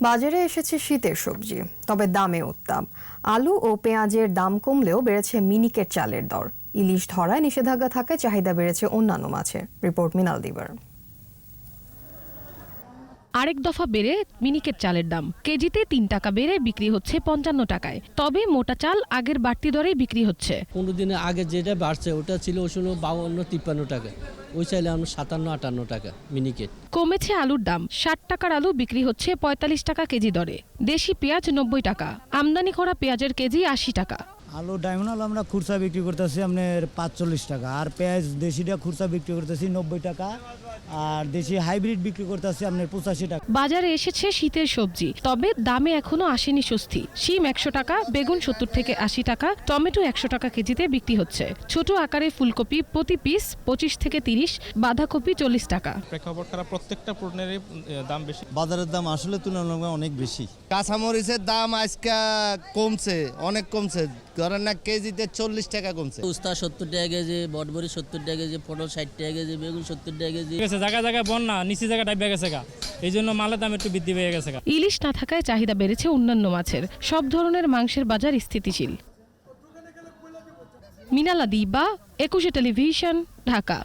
বাজারে এসেছে শীতের সবজি, তবে দামে উত্তাপ। আলু ও পেঁয়াজের দাম কমলেও বেড়েছে মিনিকেট চালের দর। ইলিশ ধরায় নিষেধাজ্ঞা থাকায় চাহিদা বেড়েছে অন্যান্য মাছের। রিপোর্ট মিনাল দিবার। আরেক দফা বেড়ে মিনিকেট চালের দাম। কেজিতে তিন টাকা বেড়ে বিক্রি হচ্ছে পঞ্চান্ন টাকায়। তবে মোটা চাল আগের বাড়তি দরেই বিক্রি হচ্ছে। পনেরো দিনের আগে যেটা বাড়ছে ওটা ছিল ওই সময় বাউন্ন তিপ্পান্ন টাকা। ওই চাইলে আমরা সাতান্ন আটান্ন টাকা মিনিকেট। কমেছে আলুর দাম। ষাট টাকার আলু বিক্রি হচ্ছে পঁয়তাল্লিশ টাকা কেজি দরে। দেশি পেঁয়াজ নব্বই টাকা। আমদানি করা পেঁয়াজের কেজি আশি টাকা। আলু ডায়মন্ড আলু আমরা খুরসা বিক্রি করতেছি আপনার পাঁচচল্লিশ টাকা। আর পেঁয়াজ দেশিটা খুরসা বিক্রি করতেছি নব্বই টাকা। আর দেশি হাইব্রিড বিক্রি করতেছি আপনার পঁচাশি টাকা। বাজারে এসেছে শীতের সবজি তবে দামে এখনও আসেনি স্বস্তি। শিম একশো টাকা বেগুন সত্তর থেকে আশি টাকা টমেটো একশো টাকা কেজিতে বিক্রি হচ্ছে। ছোট আকারে ফুলকপি প্রতি পিস পঁচিশ থেকে তিরিশ বাঁধাকপি চল্লিশ টাকা। প্রেক্ষাপট খারাপ প্রত্যেকটা পণ্যের দাম বেশি। বাজারের দাম আসলে তুলনামূলক অনেক বেশি। কাঁচামরিচের দাম আজকে কমছে অনেক কমছে। ধরেন না কেজিতে চল্লিশ টাকা কমছে। উস্তা সত্তর টাকা কেজি বটবরি সত্তর টাকা কেজি পটল ষাট টাকা কেজি বেগুন সত্তর টাকা কেজি। গেছে জায়গায় জায়গায় বন্যা নিচে জায়গা ডাইবে গেছে গা। এই জন্য মালের দাম একটু বৃদ্ধি পেয়ে গেছে গা। ইলিশ না থাকায় চাহিদা বেড়েছে অন্যান্য মাছের। সব ধরনের মাংসের বাজার স্থিতিশীল। মিনালা দিবা একুশে টেলিভিশন ঢাকা।